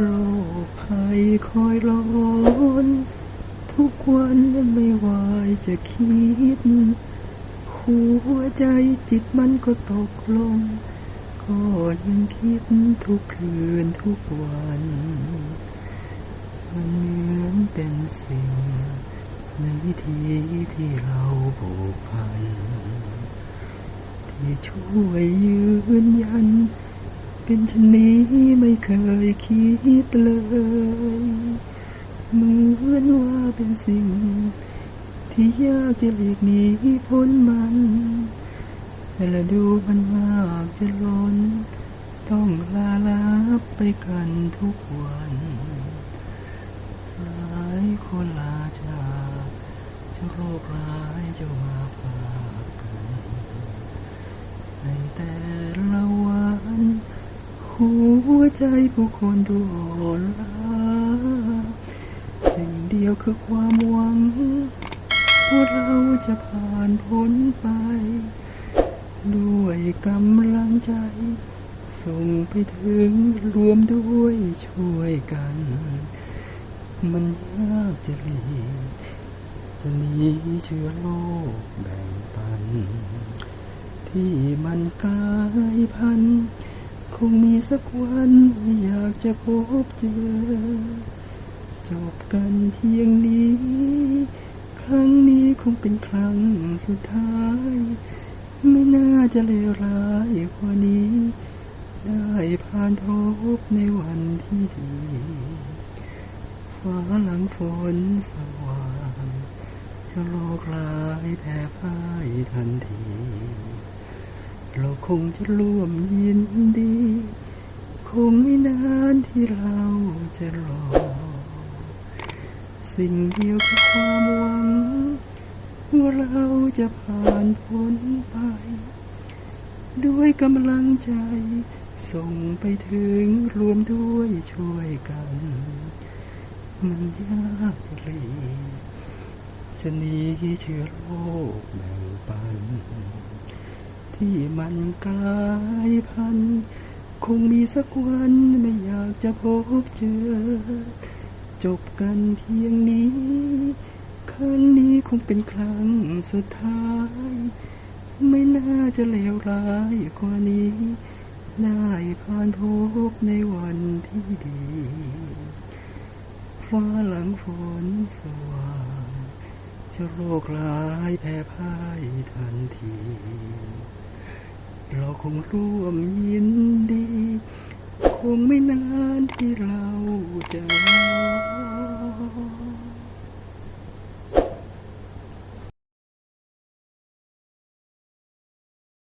โรคภัยคอยร้อนทุกวันไม่วายจะคิด หัวใจจิตมันก็ตกลง ก็ยังคิดทุกคืนทุกวัน มันเหมือนเป็นสิ่ง ในวิธีที่เราผูกพัน ที่ช่วยยืนยัน เป็นชนนี้ไม่เคยคิดเลยเหมือนว่าเป็นสิ่ง ที่ยากจะหลีกหนีพ้นมันแต่ละดูมันมากจะล้น ต้องลาลับไปกันทุกวันหลายคนลาจากเจ้าโรคร้ายจะมาฝากกันในแต่ละ หัวใจผู้คนดูอ่อนล้าสิ่งเดียวคือความหวังว่าเราจะผ่านพ้นไป ด้วยกำลังใจ ส่งไปถึงรวมด้วยช่วยกัน มันยากจะหลีกจะหนีเชื้อโรคแบ่งปัน ที่มันกลายพันธุ์ คงมีสักวันอยากจะพบเจอ จบกันเพียงนี้ ครั้งนี้คงเป็นครั้งสุดท้าย ไม่น่าจะเลวร้ายกว่านี้ ได้ผ่านพบในวันที่ดีฟ้าหลังฝนสว่างจะโลกร้ายแพ้พ่ายทันที เราคงจะร่วมยินดี งไม่นานที่เราจะรอ สิ่งเดียวคือความหวัง ว่าเราจะผ่านพ้นไป ด้วยกำลังใจ ส่งไปถึงรวมด้วยช่วยกัน มันยากจะลีจะหนีเชื้อโรคแบ่งปัน ที่มันกลายพันธุ์ คงมีสักวันไม่อยากจะพบเจอ จบกันเพียงนี้ครั้งนี้คงเป็นครั้งสุดท้าย ไม่น่าจะเลวร้ายกว่านี้ได้ผ่านพบในวันที่ดีฟ้าหลังฝนสว่างจะโรคร้ายแพ้พ่ายทันที เราคงร่วมยินดี